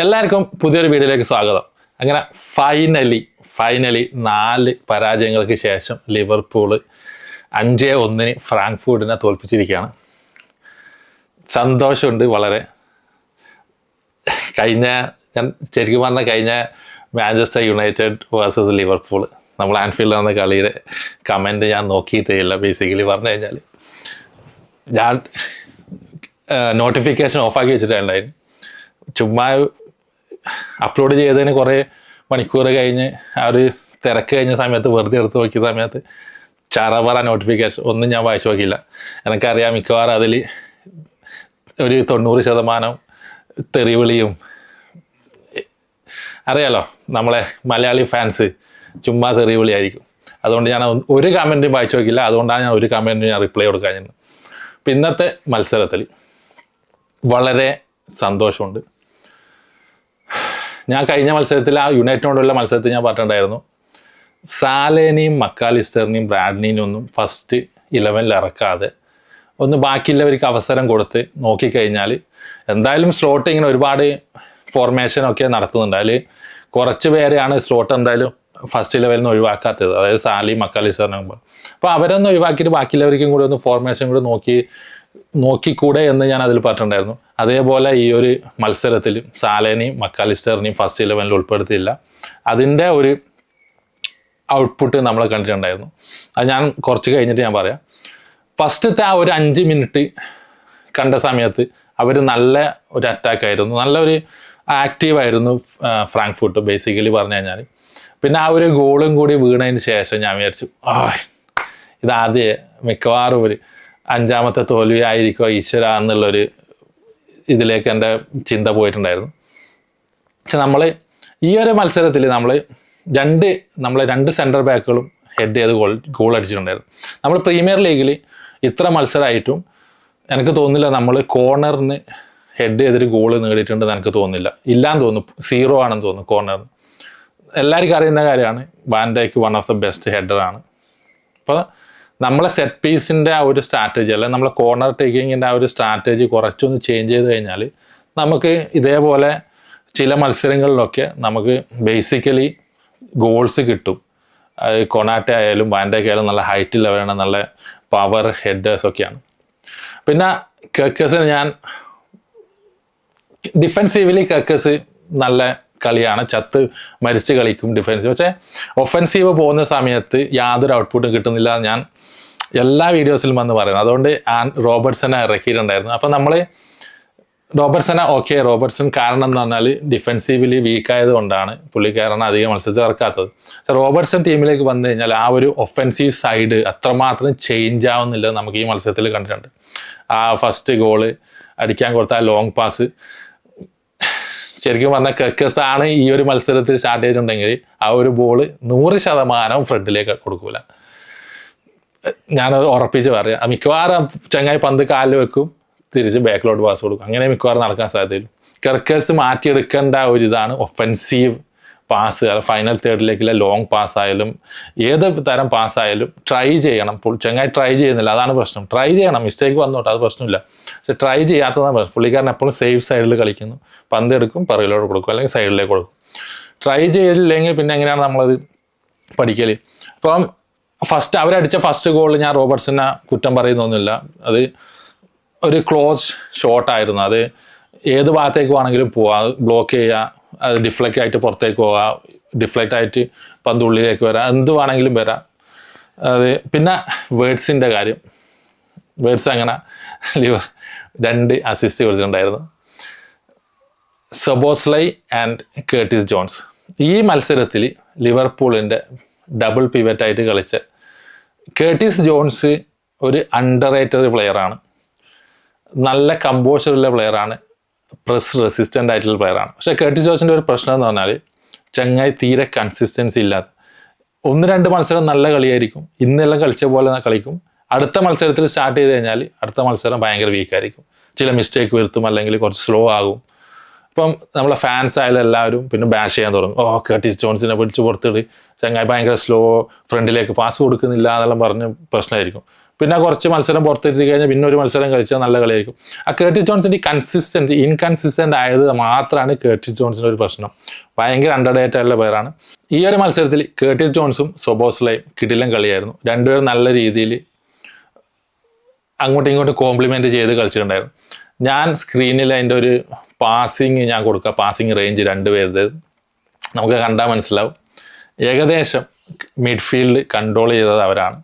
എല്ലാവർക്കും പുതിയൊരു വീഡിയോയിലേക്ക് സ്വാഗതം. അങ്ങനെ ഫൈനലി ഫൈനലി നാല് പരാജയങ്ങൾക്ക് ശേഷം ലിവർപൂൾ അഞ്ച് ഒന്നിന് ഫ്രാങ്ക്ഫൂർട്ടിനെ തോൽപ്പിച്ചിരിക്കുകയാണ്. സന്തോഷമുണ്ട് വളരെ. കഴിഞ്ഞ ഞാൻ ശരിക്കും പറഞ്ഞ കഴിഞ്ഞ മാഞ്ചസ്റ്റർ യുണൈറ്റഡ് വേഴ്സസ് ലിവർപൂൾ നമ്മൾ ആൻഫീൽഡ് എന്ന കളിയുടെ കമന്റ് ഞാൻ നോക്കിയിട്ടില്ല ബേസിക്കലി പറഞ്ഞു കഴിഞ്ഞാൽ ഞാൻ നോട്ടിഫിക്കേഷൻ ഓഫാക്കി വെച്ചിട്ടുണ്ടായിരുന്നു. ചുമ്മാ അപ്ലോഡ് ചെയ്തതിന് കുറേ മണിക്കൂർ കഴിഞ്ഞ് ആ ഒരു തിരക്ക് കഴിഞ്ഞ സമയത്ത് വെറുതെ എടുത്ത് നോക്കിയ സമയത്ത് ചറവറ നോട്ടിഫിക്കേഷൻ ഒന്നും ഞാൻ വായിച്ചു നോക്കിയില്ല. എനിക്കറിയാം മിക്കവാറും അതിൽ ഒരു തൊണ്ണൂറ് ശതമാനം തെറിവിളിയും അറിയാലോ നമ്മളെ മലയാളി ഫാൻസ് ചുമ്മാ തെറിവിളിയായിരിക്കും. അതുകൊണ്ട് ഞാൻ ഒരു കമന്റും വായിച്ചു നോക്കില്ല അതുകൊണ്ടാണ് ഞാൻ ഒരു കമന്റും ഞാൻ റിപ്ലൈ കൊടുക്കാൻ ഇന്നത്തെ മത്സരത്തിൽ വളരെ സന്തോഷമുണ്ട്. ഞാൻ കഴിഞ്ഞ മത്സരത്തിൽ ആ യുണൈറ്റഡിനോടുള്ള മത്സരത്തിൽ ഞാൻ പറഞ്ഞിട്ടുണ്ടായിരുന്നു. സാലേനെയും മക്കാലിസ്റ്ററിനെയും ബ്രാഡ്നിയും ഒന്നും ഫസ്റ്റ് ഇലവനിൽ ഇറക്കാതെ ഒന്ന് ബാക്കിയുള്ളവർക്ക് അവസരം കൊടുത്ത് നോക്കിക്കഴിഞ്ഞാൽ എന്തായാലും സ്ലോട്ട് ഇങ്ങനെ ഒരുപാട് ഫോർമേഷനൊക്കെ നടത്തുന്നുണ്ട്. അതിൽ കുറച്ച് പേരെയാണ് സ്ലോട്ട് എന്തായാലും ഫസ്റ്റ് ലെവലിൽ നിന്ന് ഒഴിവാക്കാത്തത്. അതായത് സാലി മക്കാലിസ്റ്ററിനെ അപ്പോൾ അവരൊന്നും ഒഴിവാക്കിയിട്ട് ബാക്കിയുള്ളവർക്കും കൂടി ഒന്ന് ഫോർമേഷൻ കൂടി നോക്കി നോക്കിക്കൂടെ എന്ന് ഞാൻ അതിൽ പറഞ്ഞിട്ടുണ്ടായിരുന്നു. അതേപോലെ ഈ ഒരു മത്സരത്തിൽ സാലേനെയും മക്കാലിസ്റ്ററിനെയും ഫസ്റ്റ് ഇലവനിൽ ഉൾപ്പെടുത്തിയില്ല. അതിന്റെ ഒരു ഔട്ട്പുട്ട് നമ്മൾ കണ്ടിട്ടുണ്ടായിരുന്നു. അത് ഞാൻ കുറച്ച് കഴിഞ്ഞിട്ട് ഞാൻ പറയാം. ഫസ്റ്റത്തെ ആ ഒരു അഞ്ച് മിനിറ്റ് കണ്ട സമയത്ത് അവർ നല്ല ഒരു അറ്റാക്ക് ആയിരുന്നു. നല്ലൊരു ആക്റ്റീവായിരുന്നു ഫ്രാങ്ക്ഫൂട്ട് ബേസിക്കലി പറഞ്ഞു കഴിഞ്ഞാൽ. പിന്നെ ആ ഒരു ഗോളും കൂടി വീണതിന് ശേഷം ഞാൻ വിചാരിച്ചു ഇതാദ്യം മിക്കവാറും ഒരു അഞ്ചാമത്തെ തോൽവി ആയിരിക്കോ ഈശ്വര എന്നുള്ളൊരു ഇതിലേക്ക് എന്റെ ചിന്ത പോയിട്ടുണ്ടായിരുന്നു. പക്ഷെ നമ്മൾ ഈ ഒരു മത്സരത്തിൽ നമ്മൾ രണ്ട് നമ്മളെ രണ്ട് സെന്റർ ബാക്കുകളും ഹെഡ് ചെയ്ത് ഗോൾ ഗോൾ അടിച്ചിട്ടുണ്ടായിരുന്നു. നമ്മൾ പ്രീമിയർ ലീഗിൽ ഇത്ര മത്സരമായിട്ടും എനിക്ക് തോന്നുന്നില്ല നമ്മൾ കോർണറിന് ഹെഡ് ചെയ്തിട്ട് ഗോൾ നേടിയിട്ടുണ്ടെന്ന് എനിക്ക് തോന്നുന്നില്ല. ഇല്ലാന്ന് തോന്നുന്നു സീറോ ആണെന്ന് തോന്നുന്നു കോർണറിന് എല്ലാവർക്കും അറിയുന്ന കാര്യമാണ് Van Dijk one of the best ഹെഡറാണ് അപ്പോൾ നമ്മളെ സെറ്റ് പീസിന്റെ ആ ഒരു സ്ട്രാറ്റജി അല്ലെങ്കിൽ നമ്മളെ കോർണർ ടേക്കിങ്ങിന്റെ ആ ഒരു സ്ട്രാറ്റജി കുറച്ചൊന്ന് ചേഞ്ച് ചെയ്ത് കഴിഞ്ഞാൽ നമുക്ക് ഇതേപോലെ ചില മത്സരങ്ങളിലൊക്കെ നമുക്ക് ബേസിക്കലി ഗോൾസ് കിട്ടും. കൊണാട്ട ആയാലും വാൻഡേക്ക് ആയാലും നല്ല ഹൈറ്റ് ലെവലാണ് നല്ല പവർ ഹെഡേഴ്സ് ഒക്കെയാണ്. പിന്നെ കക്കസിന് ഞാൻ ഡിഫെൻസീവ്ലി കക്കസ് നല്ല കളിയാണ്. ചത്ത് മരിച്ച് കളിക്കും ഡിഫെൻസീവ് പക്ഷേ ഒഫെൻസീവ് പോകുന്ന സമയത്ത് യാതൊരു ഔട്ട്പുട്ടും കിട്ടുന്നില്ല ഞാൻ എല്ലാ വീഡിയോസിലും വന്ന് പറയുന്നത് അതുകൊണ്ട് ആൻ റോബർട്ട്സനെ ഇറക്കിയിട്ടുണ്ടായിരുന്നു. അപ്പം നമ്മൾ റോബർട്ട്സനെ ഓക്കെ റോബർട്ട്സൺ കാരണം എന്ന് പറഞ്ഞാൽ ഡിഫെൻസീവ്ലി വീക്ക് ആയതുകൊണ്ടാണ് പുള്ളിക്കാരനെ അധികം മത്സരത്തിൽ ഇറക്കാത്തത്. സോ റോബർട്ട്സൺ ടീമിലേക്ക് വന്നു കഴിഞ്ഞാൽ ആ ഒരു ഒഫെൻസീവ് സൈഡ് അത്രമാത്രം ചേഞ്ച് ആവുന്നില്ല നമുക്ക് ഈ മത്സരത്തിൽ കണ്ടിട്ടുണ്ട്. ആ ഫസ്റ്റ് ഗോൾ അടിക്കാൻ കൊടുത്ത ആ ലോങ് പാസ് ശരിക്കും പറഞ്ഞാൽ കക്കസ് ആണ് ഈ ഒരു മത്സരത്തിൽ സ്റ്റാർട്ട് ചെയ്തിട്ടുണ്ടെങ്കിൽ ആ ഒരു ബോൾ നൂറ് ശതമാനവും ഫ്രണ്ടിലേക്ക് കൊടുക്കൂല. ഞാനത് ഉറപ്പിച്ച് പറയാം. മിക്കവാറും ചങ്ങായി പന്ത് കാലിൽ വെക്കും തിരിച്ച് ബാക്കിലോട്ട് പാസ് കൊടുക്കും. അങ്ങനെ മിക്കവാറും നടക്കാൻ സാധ്യതയില്ല. കിർക്കേഴ്സ് മാറ്റിയെടുക്കേണ്ട ഒരു ഇതാണ് ഒഫെൻസീവ് പാസ് ഫൈനൽ തേർഡിലേക്കുള്ള ലോങ് പാസ് ആയാലും ഏത് തരം പാസ് ആയാലും ട്രൈ ചെയ്യണം. ചങ്ങായി ട്രൈ ചെയ്യുന്നില്ല. അതാണ് പ്രശ്നം. ട്രൈ ചെയ്യണം. മിസ്റ്റേക്ക് വന്നോട്ടെ. അത് പ്രശ്നമില്ല. പക്ഷെ ട്രൈ ചെയ്യാത്തതാണ് പ്രശ്നം. പുള്ളിക്കാരൻ എപ്പോഴും സേഫ് സൈഡിൽ കളിക്കുന്നു. പന്ത് എടുക്കും പിറകിലോട്ട് കൊടുക്കും അല്ലെങ്കിൽ സൈഡിലേക്ക് കൊടുക്കും. ട്രൈ ചെയ്തില്ലെങ്കിൽ പിന്നെ എങ്ങനെയാണ് നമ്മളത് പഠിക്കൽ? അപ്പം ഫസ്റ്റ് അവരടിച്ച ഫസ്റ്റ് ഗോൾ ഞാൻ റോബർട്ട്സിനെ കുറ്റം പറയുന്നൊന്നുമില്ല. അത് ഒരു ക്ലോസ് ഷോട്ടായിരുന്നു അത് ഏത് ഭാഗത്തേക്ക് വേണമെങ്കിലും പോവാം. ബ്ലോക്ക് ചെയ്യുക അത് ഡിഫ്ലക്റ്റ് ആയിട്ട് പുറത്തേക്ക് പോവാം. ഡിഫ്ലക്റ്റ് ആയിട്ട് പന്ത് ഉള്ളിലേക്ക് വരാം. എന്ത് വേണമെങ്കിലും വരാം. അത് പിന്നെ വേർഡ്സിന്റെ കാര്യം. വേർഡ്സ് അങ്ങനെ ലിവർ രണ്ട് അസിസ്റ്റ് കൊടുത്തിട്ടുണ്ടായിരുന്നു. Szoboszlai and Curtis Jones. ഈ മത്സരത്തിൽ ലിവർപൂളിന്റെ ഡബിൾ പിവറ്റായിട്ട് കളിച്ച കേർട്ടിസ് ജോൺസ് ഒരു അണ്ടർ റേറ്റഡ് പ്ലെയറാണ് നല്ല കമ്പോഷറുള്ള പ്ലെയറാണ് പ്രസ് റെസിസ്റ്റന്റ് ആയിട്ടുള്ള പ്ലെയറാണ് പക്ഷേ കേട്ടിസ് ജോൺസിന്റെ ഒരു പ്രശ്നം എന്ന് പറഞ്ഞാൽ ചങ്ങായി തീരെ കൺസിസ്റ്റൻസി ഇല്ലാത്ത ഒന്ന് രണ്ട് മത്സരം നല്ല കളിയായിരിക്കും. ഇന്നെല്ലാം കളിച്ച പോലെ കളിക്കും. അടുത്ത മത്സരത്തിൽ സ്റ്റാർട്ട് ചെയ്ത് കഴിഞ്ഞാൽ അടുത്ത മത്സരം ഭയങ്കര വീക്കായിരിക്കും ചില മിസ്റ്റേക്ക് വരുത്തും അല്ലെങ്കിൽ കുറച്ച് സ്ലോ ആകും. അപ്പം നമ്മളെ ഫാൻസ് ആയാലും എല്ലാവരും പിന്നെ ബാഷ് ചെയ്യാൻ തുടങ്ങും. ഓ കർട്ടിസ് ജോൺസിനെ പിടിച്ച് പുറത്തിട്. ചങ്ങായി ഭയങ്കര സ്ലോ ഫ്രണ്ടിലേക്ക് പാസ് കൊടുക്കുന്നില്ല എന്നെല്ലാം പറഞ്ഞ് പ്രശ്നമായിരിക്കും. പിന്നെ കുറച്ച് മത്സരം പുറത്തിരുത്തി കഴിഞ്ഞാൽ പിന്നെ ഒരു മത്സരം കളിച്ചാൽ നല്ല കളിയായിരിക്കും. ആ കേർട്ടിസ് ജോൺസിന്റെ കൺസിസ്റ്റന്റ് ഇൻകൺസിസ്റ്റന്റ് ആയത് മാത്രമാണ് കേർട്ടിസ് ജോൺസിന്റെ ഒരു പ്രശ്നം. ഭയങ്കര അണ്ടർഡേറ്റ് ആയിട്ടുള്ള പേരാണ് ഈ ഒരു മത്സരത്തിൽ കേർട്ടിസ് ജോൺസും സൊബോസ്ലയും കിടിലം കളിയായിരുന്നു. രണ്ടുപേരും നല്ല രീതിയിൽ അങ്ങോട്ടും ഇങ്ങോട്ടും കോംപ്ലിമെന്റ് ചെയ്ത് കളിച്ചിട്ടുണ്ടായിരുന്നു. ഞാൻ സ്ക്രീനിൽ അതിന്റെ ഒരു പാസിങ് ഞാൻ കൊടുക്കുക പാസിങ് റേഞ്ച് രണ്ട് രണ്ടുപേരുടേത് നമുക്ക് കണ്ടാൽ മനസ്സിലാവും. ഏകദേശം മിഡ്ഫീൽഡ് കൺട്രോൾ ചെയ്തത് അവരാണ്.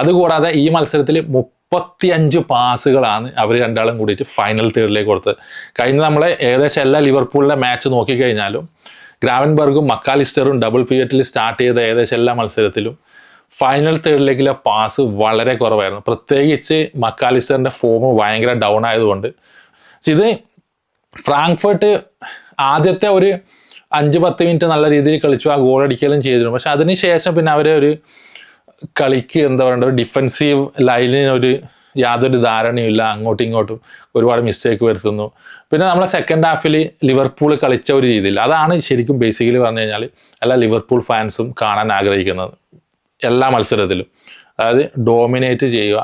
അതുകൂടാതെ ഈ മത്സരത്തിൽ മുപ്പത്തിയഞ്ച് പാസുകളാണ് അവർ രണ്ടാളും കൂടിയിട്ട് ഫൈനൽ തേർഡിലേക്ക് കൊടുത്തത്. കഴിഞ്ഞ നമ്മളെ ഏകദേശം എല്ലാ ലിവർപൂളിലെ മാച്ച് നോക്കിക്കഴിഞ്ഞാലും ഗ്രാവൻബർഗും മക്കാലിസ്റ്ററും ഡബിൾ പിയറ്റിൽ സ്റ്റാർട്ട് ചെയ്ത ഏകദേശം എല്ലാ മത്സരത്തിലും ഫൈനൽ തേർഡിലേക്കുള്ള പാസ് വളരെ കുറവായിരുന്നു. പ്രത്യേകിച്ച് മക്കാലിസ്റ്ററിന്റെ ഫോം ഭയങ്കര ഡൗൺ ആയതുകൊണ്ട്. ഇത് ഫ്രാങ്ക്ഫർട്ട് ആദ്യത്തെ ഒരു അഞ്ച് പത്ത് മിനിറ്റ് നല്ല രീതിയിൽ കളിച്ചു ആ ഗോൾ അടിക്കലും ചെയ്തിരുന്നു. പക്ഷെ അതിന് ശേഷം പിന്നെ അവരെ ഒരു കളിക്ക് എന്താ പറയുക ഒരു ഡിഫൻസീവ് ലൈനിനൊരു യാതൊരു ധാരണയുമില്ല. അങ്ങോട്ടും ഇങ്ങോട്ടും ഒരുപാട് മിസ്റ്റേക്ക് വരുത്തുന്നു. പിന്നെ നമ്മളെ സെക്കൻഡ് ഹാഫിൽ ലിവർപൂൾ കളിച്ച ഒരു രീതിയിൽ. അതാണ് ശരിക്കും ബേസിക്കലി പറഞ്ഞു കഴിഞ്ഞാൽ എല്ലാ ലിവർപൂൾ ഫാൻസും കാണാൻ ആഗ്രഹിക്കുന്നത്. എല്ലാ മത്സരത്തിലും. അതായത് ഡോമിനേറ്റ് ചെയ്യുക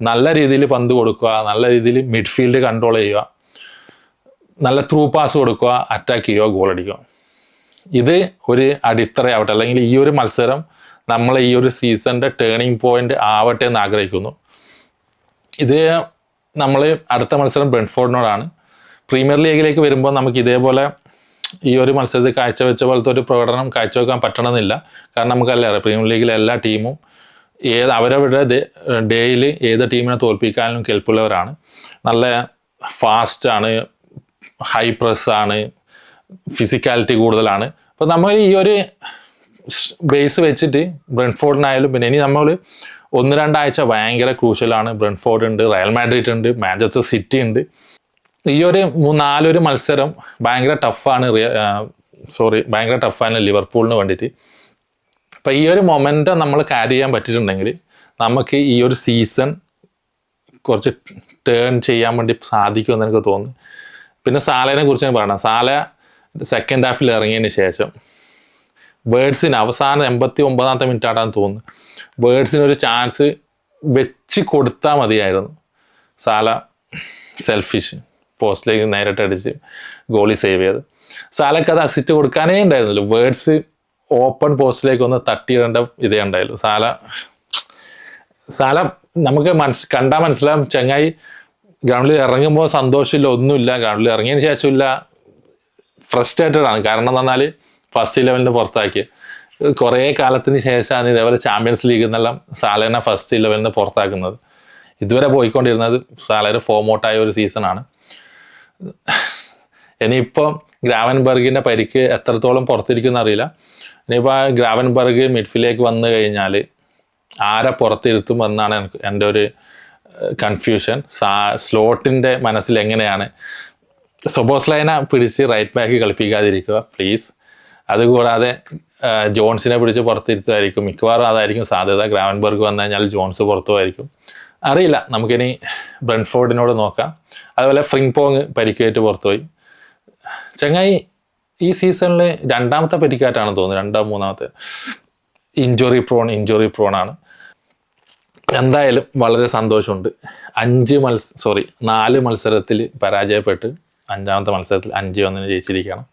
നല്ല രീതിയിൽ പന്ത് കൊടുക്കുക നല്ല രീതിയിൽ മിഡ്ഫീൽഡ് കൺട്രോൾ ചെയ്യുക നല്ല ത്രൂ പാസ് കൊടുക്കുക അറ്റാക്ക് ചെയ്യുക ഗോൾ അടിക്കുക. ഇത് ഒരു അടിത്തറയാവട്ടെ അല്ലെങ്കിൽ ഈ ഒരു മത്സരം നമ്മൾ ഈ ഒരു സീസണിന്റെ ടേണിംഗ് പോയിന്റ് ആവട്ടെ എന്ന് ആഗ്രഹിക്കുന്നു. ഇത് നമ്മൾ അടുത്ത മത്സരം ബ്രെൻഫോർഡിനോടാണ് പ്രീമിയർ ലീഗിലേക്ക് വരുമ്പോൾ നമുക്ക് ഇതേപോലെ ഈ ഒരു മത്സരത്തിൽ കാഴ്ചവെച്ച പോലത്തെ ഒരു പ്രകടനം കാഴ്ചവെക്കാൻ പറ്റണമെന്നില്ല. കാരണം നമുക്കല്ലേറെ പ്രീമിയർ ലീഗിലെ എല്ലാ ടീമും ഏത് അവരവരുടെ ഡേയിൽ ഏത് ടീമിനെ തോൽപ്പിക്കാനും കെൽപ്പുള്ളവരാണ്. നല്ല ഫാസ്റ്റാണ് ഹൈ പ്രസ്സാണ് ഫിസിക്കാലിറ്റി കൂടുതലാണ്. അപ്പോൾ നമ്മൾ ഈ ഒരു ബേസ് വെച്ചിട്ട് ബ്രെൻഫോർഡിനായാലും പിന്നെ ഇനി നമ്മൾ ഒന്ന് രണ്ടാഴ്ച ഭയങ്കര ക്രൂഷ്യലാണ് ബ്രെൻഫോർഡ് ഉണ്ട് റയൽ മാഡ്രിഡ് ഉണ്ട് മാഞ്ചസ്റ്റർ സിറ്റി ഉണ്ട്. ഈ ഒരു നാലൊരു മത്സരം ഭയങ്കര ടഫാണ് സോറി ഭയങ്കര ടഫാണ് ലിവർപൂളിന് വേണ്ടിയിട്ട്. അപ്പം ഈ ഒരു മൊമെന്റ് നമ്മൾ ക്യാരി ചെയ്യാൻ പറ്റിയിട്ടുണ്ടെങ്കിൽ നമുക്ക് ഈ ഒരു സീസൺ കുറച്ച് ടേൺ ചെയ്യാൻ വേണ്ടി സാധിക്കുമെന്ന് എനിക്ക് തോന്നുന്നു. പിന്നെ സാലേനെ കുറിച്ച് ഞാൻ പറയണം. സാല സെക്കൻഡ് ഹാഫിൽ ഇറങ്ങിയതിന് ശേഷം വേർഡ്സിന് അവസാനം എൺപത്തി ഒമ്പതാമത്തെ മിനിറ്റ് ആട്ടാന്ന് തോന്നുന്നു വേർഡ്സിന് ഒരു ചാൻസ് വെച്ച് കൊടുത്താൽ മതിയായിരുന്നു. സാല സെൽഫിഷ് പോസ്റ്റിലേക്ക് നേരിട്ട് അടിച്ച് ഗോളി സേവ് ചെയ്ത്. സാലക്ക് അത് അസിസ്റ്റ് കൊടുക്കാനേ ഉണ്ടായിരുന്നില്ല. വേർഡ്സ് ഓപ്പൺ പോസ്റ്റിലേക്ക് ഒന്ന് തട്ടിയിടേണ്ട ഇതേ ഉണ്ടായുള്ളൂ സാല സാല നമുക്ക് മനസ് കണ്ടാൽ മനസ്സിലാവും. ചങ്ങായി ഗ്രൗണ്ടിൽ ഇറങ്ങുമ്പോൾ സന്തോഷമില്ല ഒന്നുമില്ല. ഗ്രൗണ്ടിൽ ഇറങ്ങിയതിന് ശേഷമില്ല. ഫ്രസ്ട്രേറ്റഡ് ആണ്. കാരണം എന്ന് പറഞ്ഞാൽ ഫസ്റ്റ് ഇലവനിൽ പുറത്താക്കി. കുറേ കാലത്തിന് ശേഷമാണ് ഇതേപോലെ ചാമ്പ്യൻസ് ലീഗിൽ നിന്നെല്ലാം സാലേനെ ഫസ്റ്റ് ഇലവനിൽ പുറത്താക്കുന്നത്. ഇതുവരെ പോയിക്കൊണ്ടിരുന്നത് സാലയുടെ ഫോം ഔട്ടായ ഒരു സീസണാണ് ഇനിയിപ്പം ഗ്രാവൻബർഗിന്റെ പരിക്ക് എത്രത്തോളം പുറത്തിരിക്കുന്ന അറിയില്ല. ഇനിയിപ്പോൾ ആ ഗ്രാവൻബർഗ് മിഡ്ഫീൽഡിലേക്ക് വന്നു കഴിഞ്ഞാൽ ആരെ പുറത്തിരുത്തും എന്നാണ് എനിക്ക് എന്റെ ഒരു കൺഫ്യൂഷൻ സാ സ്ലോട്ടിന്റെ മനസ്സിൽ എങ്ങനെയാണ്? സൊബോസ്ലൈനെ പിടിച്ച് റൈറ്റ് ബാക്ക് കളിപ്പിക്കാതിരിക്കുക പ്ലീസ് അതുകൂടാതെ ജോൺസിനെ പിടിച്ച് പുറത്തിരുത്തുമായിരിക്കും. മിക്കവാറും അതായിരിക്കും സാധ്യത. ഗ്രാവൻബർഗ് വന്നു കഴിഞ്ഞാൽ ജോൺസ് പുറത്തു പോയിരിക്കും അറിയില്ല. നമുക്കിനി ബ്രൺഫോർഡിനോട് നോക്കാം. അതുപോലെ ഫ്രിങ്പോങ് പരിക്കേറ്റ് പുറത്തുപോയി. ചങ്ങായി ഈ സീസണിൽ രണ്ടാമത്തെ പരിക്കായിട്ടാണ് തോന്നുന്നത് രണ്ടാം മൂന്നാമത്തെ. ഇഞ്ചുറി പ്രോൺ ഇഞ്ചുറി പ്രോണാണ് എന്തായാലും വളരെ സന്തോഷമുണ്ട്. അഞ്ച് മത്സ സോറി നാല് മത്സരത്തിൽ പരാജയപ്പെട്ട് അഞ്ചാമത്തെ മത്സരത്തിൽ അഞ്ച് ഒന്നിന് ജയിച്ചിരിക്കുകയാണ്.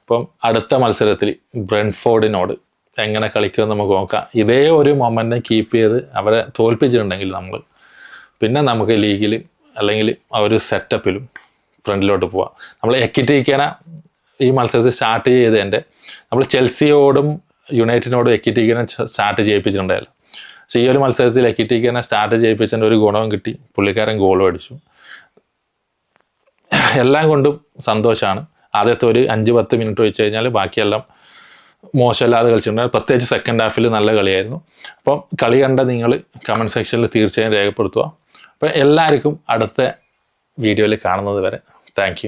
അപ്പം അടുത്ത മത്സരത്തിൽ ബ്രെൻഫോർഡിനോട് എങ്ങനെ കളിക്കുമെന്ന് നമുക്ക് നോക്കാം. ഇതേ ഒരു മൊമെന്റം കീപ്പ് ചെയ്ത് അവരെ തോൽപ്പിച്ചിട്ടുണ്ടെങ്കിൽ നമ്മൾ പിന്നെ നമുക്ക് ലീഗിൽ അല്ലെങ്കിൽ ആ ഒരു സെറ്റപ്പിലും ഫ്രണ്ടിലോട്ട് പോവാം. നമ്മൾ എക്കിറ്റിക്കാന ഈ മത്സരത്തിൽ സ്റ്റാർട്ട് ചെയ്തതിന്റെ നമ്മൾ ചെൽസിയോടും യുണൈറ്റഡിനോടും എക്കിറ്റിക്കാന സ്റ്റാർട്ട് ചെയ്യിപ്പിച്ചിട്ടുണ്ടായാലും പക്ഷേ ഈ ഒരു മത്സരത്തിൽ എക്കിറ്റിക്കാന സ്റ്റാർട്ട് ചെയ്യിപ്പിച്ചതിന്റെ ഒരു ഗുണവും കിട്ടി. പുള്ളിക്കാരൻ ഗോളും അടിച്ചു. എല്ലാം കൊണ്ടും സന്തോഷമാണ് ആദ്യത്തെ ഒരു അഞ്ച് പത്ത് മിനിറ്റ് വെച്ച് കഴിഞ്ഞാൽ ബാക്കിയെല്ലാം മോശമല്ലാതെ കളിച്ചിട്ടുണ്ട് പ്രത്യേകിച്ച് സെക്കൻഡ് ഹാഫിൽ നല്ല കളിയായിരുന്നു. അപ്പം കളി കണ്ട നിങ്ങൾ കമന്റ് സെക്ഷനിൽ തീർച്ചയായും രേഖപ്പെടുത്തുക. അപ്പം എല്ലാവർക്കും അടുത്ത വീഡിയോയിൽ കാണുന്നത് വരെ താങ്ക്